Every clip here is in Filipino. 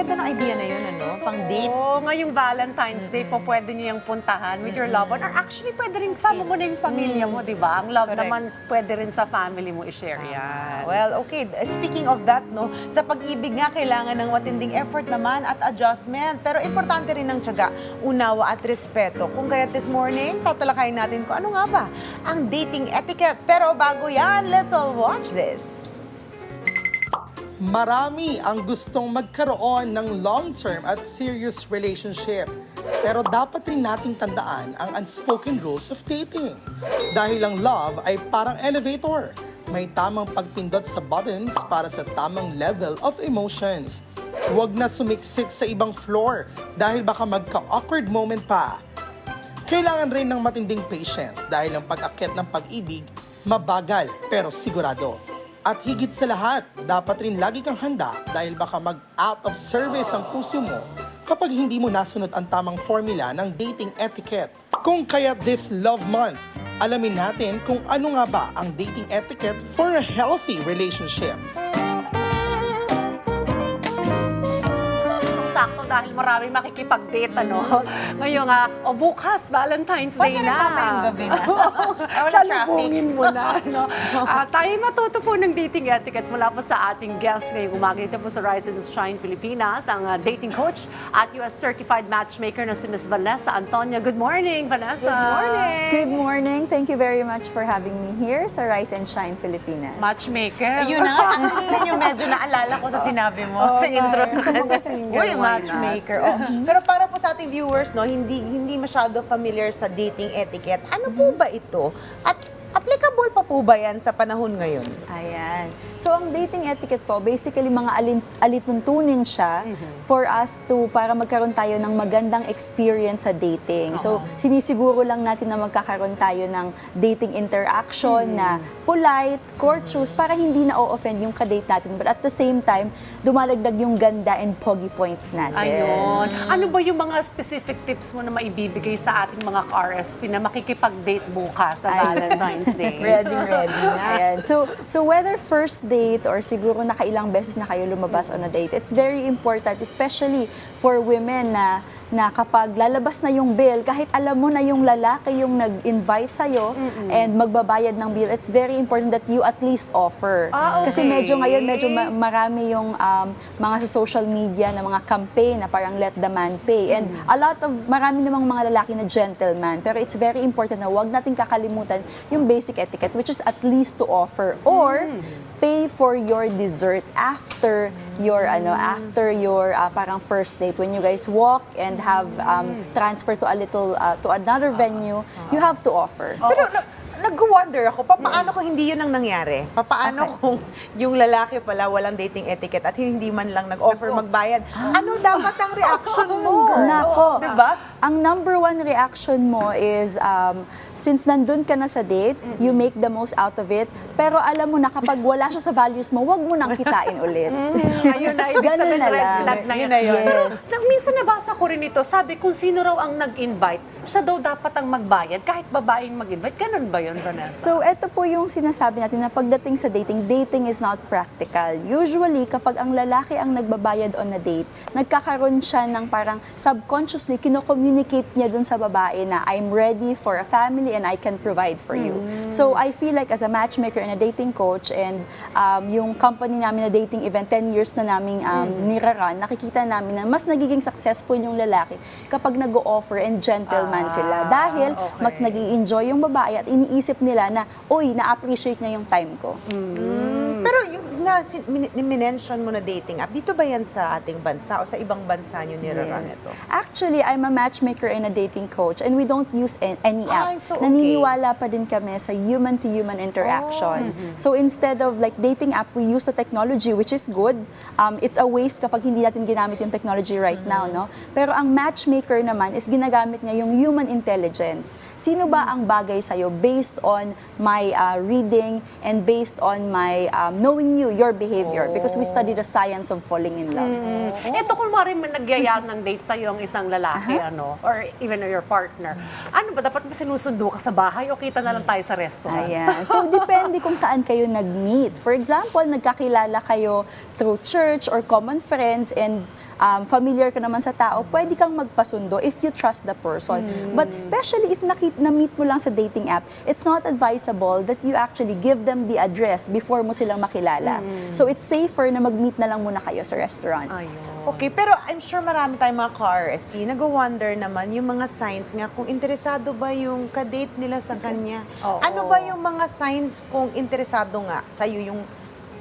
ganda ng idea na yun, ano? Pang date. Oo, ngayong Valentine's Day po pwede niyo yung puntahan with your loved one. Or actually, pwede rin sama mo na yung pamilya mo, di ba? Ang love Correct. naman, pwede rin sa family mo i-share yan. Well, okay. Speaking of that, no, sa pag-ibig nga, kailangan ng matinding effort naman at adjustment. Pero importante rin ng tiyaga, unawa at respeto. Kung kaya this morning, tatalakayin natin kung ano nga ba ang dating etiquette. Pero bago yan, let's all watch this. Marami ang gustong magkaroon ng long-term at serious relationship. Pero dapat rin nating tandaan ang unspoken rules of dating. Dahil ang love ay parang elevator. May tamang pagpindot sa buttons para sa tamang level of emotions. Huwag na sumiksik sa ibang floor dahil baka magka-awkward moment pa. Kailangan rin ng matinding patience dahil ang pag-akyat ng pag-ibig mabagal pero sigurado. At higit sa lahat, dapat rin lagi kang handa dahil baka mag-out of service ang puso mo kapag hindi mo nasunod ang tamang formula ng dating etiquette. Kung kaya this love month, alamin natin kung ano nga ba ang dating etiquette for a healthy relationship. Sakto dahil marami makikipag-date, ano? Ngayon nga, o bukas, Valentine's Day Pwede rin na. gabi na. Wala Salubungin mo na, no? Ah, tayo matuto po ng dating etiquette mula po sa ating guest ngayong umaga. Dito po sa Rise and Shine Pilipinas, ang ah, dating coach at US Certified Matchmaker na si Ms. Vanessa Antonio. Good morning, Vanessa. Good morning. Good morning. Thank you very much for having me here sa Rise and Shine Pilipinas. Matchmaker. Ayun na nga, actually yun yung medyo naalala ko sa sinabi mo sa intro sa kanya. single, Uy, why matchmaker. Oh. Pero para po sa ating viewers, no, hindi hindi masyado familiar sa dating etiquette. Ano po ba ito? At applicable pa po ba yan sa panahon ngayon? Ayan. So, ang dating etiquette po, basically mga alin, alituntunin siya for us to, para magkaroon tayo ng magandang experience sa dating. So, sinisiguro lang natin na magkakaroon tayo ng dating interaction na polite, courteous, para hindi na o-offend yung kadate natin. But at the same time, dumalagdag yung ganda and pogi points natin. Ayun. Ano ba yung mga specific tips mo na maibibigay sa ating mga RSP na makikipag-date bukas sa Valentine's Day? Ready, ready na. Ayan. So, so whether first date or siguro nakailang beses na kayo lumabas on a date, it's very important, especially for women na na kapag lalabas na yung bill, kahit alam mo na yung lalaki yung nag-invite sa'yo and magbabayad ng bill, it's very important that you at least offer. Ah, Kasi okay. medyo ngayon, medyo ma- marami yung um, mga sa social media na mga campaign na parang let the man pay. And a lot of, marami namang mga lalaki na gentleman. Pero it's very important na wag natin kakalimutan yung basic etiquette, which is at least to offer. Or, pay for your dessert after your ano after your uh, parang first date when you guys walk and have um, transfer to a little uh, to another venue you have to offer Pero na, nag-wonder ako, paano kung hindi yun ang nangyari? Paano kung yung lalaki pala walang dating etiquette at hindi man lang nag-offer magbayad? Ano dapat ang reaction mo? Nako. Diba? Ang number one reaction mo is, um, since nandun ka na sa date, you make the most out of it. Pero alam mo na kapag wala siya sa values mo, wag mo nang kitain ulit. Ayun na, ibig Ganun sabihin na red flag na yun. Yun na yun. Pero Yes. nang minsan nabasa ko rin ito, sabi kung sino raw ang nag-invite, siya daw dapat ang magbayad, kahit babaeng mag-invite. Ganun ba yun, Vanessa? So, ito po yung sinasabi natin na pagdating sa dating, dating is not practical. Usually, kapag ang lalaki ang nagbabayad on a date, nagkakaroon siya ng parang subconsciously, kino-communicate niya dun sa babae na I'm ready for a family and I can provide for you. So, I feel like as a matchmaker and a dating coach and um, yung company namin na dating event, 10 years na namin um, niraran, nakikita namin na mas nagiging successful yung lalaki kapag nag-o-offer and gentleman sila. Dahil okay. mas nag enjoy yung babae at iniisip nila na, uy, na-appreciate niya yung time ko. Yung na, min- minention mo na dating app, dito ba yan sa ating bansa o sa ibang bansa nyo niraran Yes. ito? Actually, I'm a matchmaker and a dating coach and we don't use an- any Ah, app. so okay. Naniniwala pa din kami sa human-to-human interaction. So instead of like dating app, we use the technology which is good. Um, it's a waste kapag hindi natin ginamit yung technology right now, no? Pero ang matchmaker naman is ginagamit niya yung human intelligence. Sino ba ang bagay sa'yo based on my uh, reading and based on my um, knowing you, your behavior. Because we study the science of falling in love. Ito kung mari man nagyaya ng date sa'yo ang isang lalaki, ano, or even your partner, ano ba, dapat ba sinusundo ka sa bahay o kita na lang tayo sa restaurant? Ayan. So, depende kung saan kayo nag-meet. For example, nagkakilala kayo through church or common friends and um, familiar ka naman sa tao, pwede kang magpasundo if you trust the person. But especially if nakit na-meet mo lang sa dating app, it's not advisable that you actually give them the address before mo silang makilala. So it's safer na mag-meet na lang muna kayo sa restaurant. Ayun. Okay, pero I'm sure marami tayong mga ka-RSP, nag-wonder naman yung mga signs nga kung interesado ba yung kadate nila sa kanya. Oo. Ano ba yung mga signs kung interesado nga sa'yo yung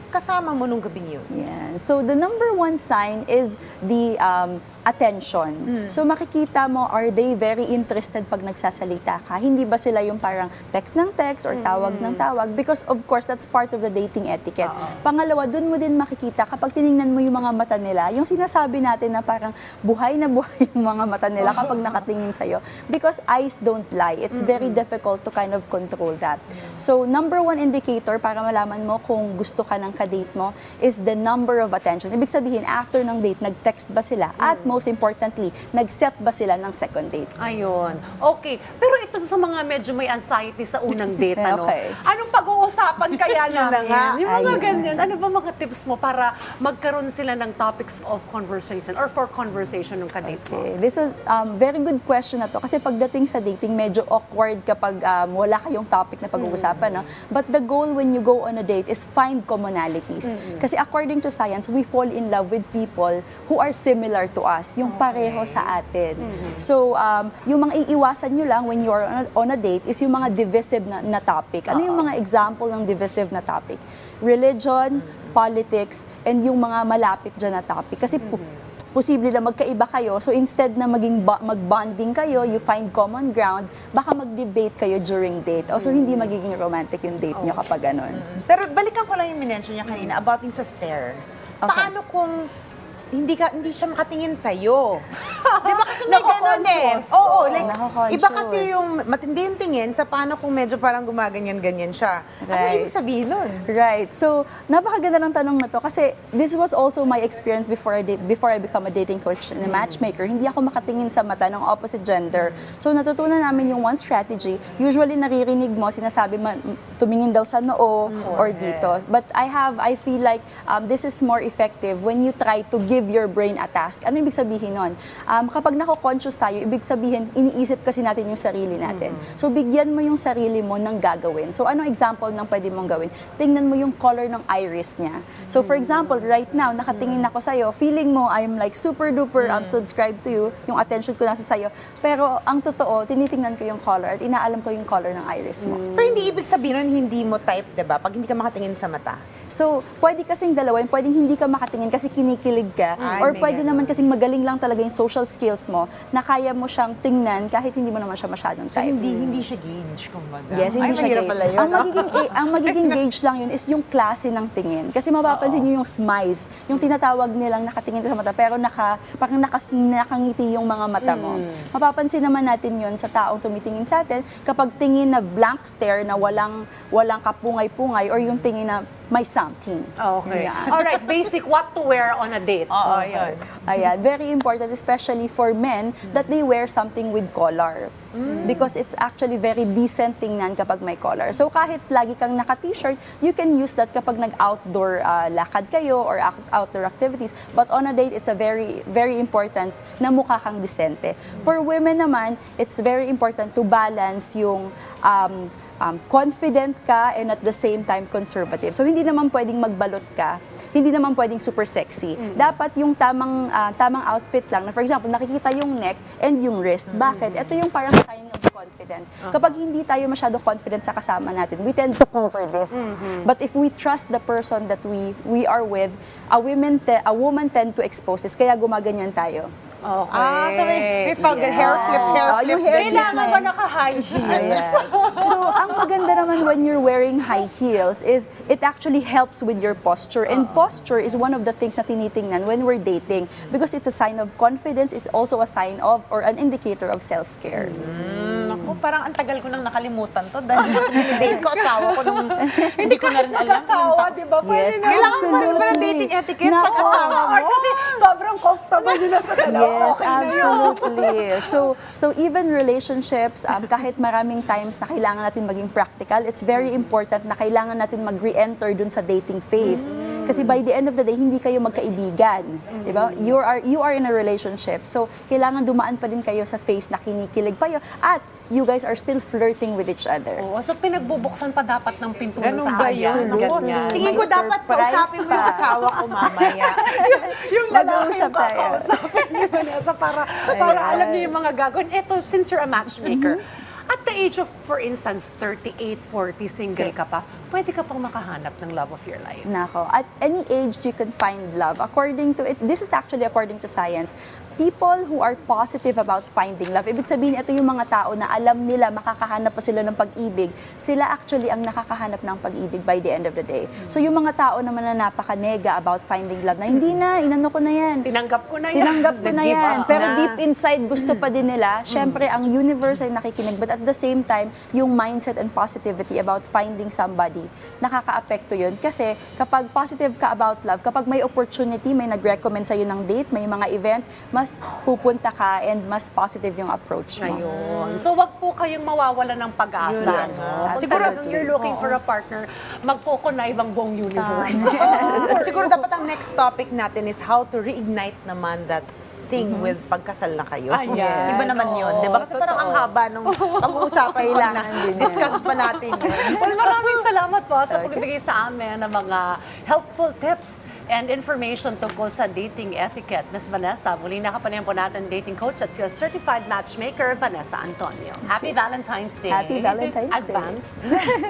kasama mo nung gabi yun? Yeah. So the number one sign is the um, attention. So makikita mo, are they very interested pag nagsasalita ka? Hindi ba sila yung parang text ng text or tawag ng tawag? Because of course, that's part of the dating etiquette. Pangalawa, dun mo din makikita kapag tiningnan mo yung mga mata nila, yung sinasabi natin na parang buhay na buhay yung mga mata nila kapag nakatingin sa'yo. Because eyes don't lie. It's very difficult to kind of control that. So number one indicator para malaman mo kung gusto ka ng kadate mo is the number of attention. Ibig sabihin, after ng date, nag-text ba sila? At most importantly, nag-set ba sila ng second date? Ayun. Okay. Pero ito sa mga medyo may anxiety sa unang date, ano? Okay. Anong pag-uusapan kaya na namin? nga. Yung mga Ayun. ganyan. Ano ba mga tips mo para magkaroon sila ng topics of conversation or for conversation ng kadate mo? Okay, this is um, very good question na to kasi pagdating sa dating medyo awkward kapag um, wala kayong topic na pag-uusapan no? but the goal when you go on a date is find commonalities kasi according to science we fall in love with people who are similar to us yung pareho sa atin. So um, yung mga iiwasan nyo lang when you are on a, on a date is yung mga divisive na, na topic. Ano yung mga example ng divisive na topic? Religion politics and yung mga malapit dyan na topic. Kasi po- posible na magkaiba kayo. So instead na maging mag-bonding kayo, you find common ground, baka mag-debate kayo during date. O so hindi magiging romantic yung date nyo kapag ganun. Pero balikan ko lang yung minention niya kanina about yung sa stare. Paano kung hindi ka hindi siya makatingin sa iyo. 'Di ba kasi may ganun eh. Oo, like iba kasi yung matindi yung tingin sa paano kung medyo parang gumaganyan-ganyan siya. Ano Right. ibig sabihin nun? Right. So, napakaganda ng tanong na to kasi this was also my experience before I before I become a dating coach and a matchmaker. Hindi ako makatingin sa mata ng opposite gender. So, natutunan namin yung one strategy. Usually, naririnig mo, sinasabi man, tumingin daw sa noo or dito. But I have, I feel like um, this is more effective when you try to give your brain a task. Ano ibig sabihin nun? Um, kapag nako-conscious tayo, ibig sabihin, iniisip kasi natin yung sarili natin. So, bigyan mo yung sarili mo ng gagawin. So, anong example ng pwede mong gawin? Tingnan mo yung color ng iris niya. So, for example, right now, nakatingin ako sa'yo, feeling mo I'm like super duper um, subscribed to you, yung attention ko nasa sa'yo. Pero, ang totoo, tinitingnan ko yung color at inaalam ko yung color ng iris mo. Pero hindi ibig sabihin nun hindi mo type, 'di ba? Pag hindi ka makatingin sa mata. So, pwede kasing dalawin, pwedeng hindi ka makatingin kasi kinikilig ka. Ay, or pwede ganun. naman kasing magaling lang talaga yung social skills mo na kaya mo siyang tingnan kahit hindi mo naman siya masyadong So type. hindi hindi siya gauge kumbaga. Yes, hindi Ay, siya gauge. pala yun. ang magiging eh, ang magiging gauge lang yun is yung klase ng tingin. Kasi mapapansin niyo yung smiles, yung tinatawag nilang nakatingin ka sa mata pero naka parang nakas, nakangiti yung mga mata mo. Mapapansin naman natin yun sa taong tumitingin sa atin kapag tingin na blank stare na walang walang kapungay-pungay or yung tingin na may something. Okay. Yan. All right, basic what to wear on a date. Oo, yun. Ayan, very important, especially for men, that they wear something with collar. Because it's actually very decent tingnan kapag may collar. So kahit lagi kang naka-t-shirt, you can use that kapag nag-outdoor ah, lakad kayo or out- outdoor activities. But on a date, it's a very, very important na mukha kang disente. For women naman, it's very important to balance yung um, um, confident ka and at the same time conservative. So hindi naman pwedeng magbalot ka, hindi naman pwedeng super sexy. Dapat yung tamang ah, tamang outfit lang. Na for example, nakikita yung neck and yung wrist. Bakit? Ito yung parang sign of confident. Kapag hindi tayo masyado confident sa kasama natin, we tend to cover this. But if we trust the person that we we are with, a woman te- a woman tend to expose this. Kaya gumaganyan tayo. Okay. Ah, so may, may pag hair flip, hair Oh, flip. yung hair flip Kailangan na ba naka-high heels? so, ang maganda naman when you're wearing high heels is it actually helps with your posture. And posture is one of the things na tinitingnan when we're dating because it's a sign of confidence. It's also a sign of or an indicator of self-care. Naku, parang ang tagal ko nang nakalimutan to dahil nilidate ko asawa ko nung hindi ko na rin alam. Mag-asawa, Yung di ba? Yes, na. Kailangan pa rin ba ng dating etiquette Nako. pag asawa mo? Or kasi sobrang comfortable nyo na sa dalawa. Yes, Okay yun. absolutely. So, so even relationships, um, kahit maraming times na kailangan natin maging practical, it's very important na kailangan natin mag-re-enter dun sa dating phase. Kasi by the end of the day, hindi kayo magkaibigan. Di ba? You are, you are in a relationship. So, kailangan dumaan pa din kayo sa phase na kinikilig pa yun. At you guys are still flirting with each other. Oo, so pinagbubuksan pa dapat ng pinto Ganun sa ba? Naku, Ganyan. Tingin ko May dapat surprise kausapin mo yung asawa ko mamaya. yung lalaki Mag-uusap yung tayo. kakausapin ni Vanessa para, para alam niyo yung mga gagawin. Eto, since you're a matchmaker, at the age of, for instance, 38, 40, single ka pa, pwede ka pang makahanap ng love of your life. Nako, at any age you can find love. According to it, this is actually according to science. People who are positive about finding love, ibig sabihin ito yung mga tao na alam nila makakahanap pa sila ng pag-ibig, sila actually ang nakakahanap ng pag-ibig by the end of the day. So yung mga tao naman na napaka-nega about finding love na hindi na, inano ko na yan. Tinanggap ko na yan. Tinanggap ko na yan. Pero na. deep inside, gusto pa din nila. Siyempre, ang universe ay nakikinig. But at the same time, yung mindset and positivity about finding somebody, nakaka-apekto yun. Kasi kapag positive ka about love, kapag may opportunity, may nag-recommend sa'yo ng date, may mga event, mas pupunta ka and mas positive yung approach mo. Ngayon. So, wag po kayong mawawala ng pag-asa. Yes, absolutely. talagang you're looking for a partner, magkukunay ibang buong universe. Siguro dapat ang next topic natin is how to reignite naman that thing with pagkasal na kayo. Ayan. Iba naman yun, di ba? Kasi parang ang haba nung pag-uusapan na Kailangan din yan. discuss pa natin yun. well, maraming salamat po sa pagbibigay sa amin ng mga helpful tips and information tungkol sa dating etiquette. Ms. Vanessa, muli nakapanayan po natin dating coach at your certified matchmaker, Vanessa Antonio. Happy Valentine's Day. Happy Valentine's Day. Advance.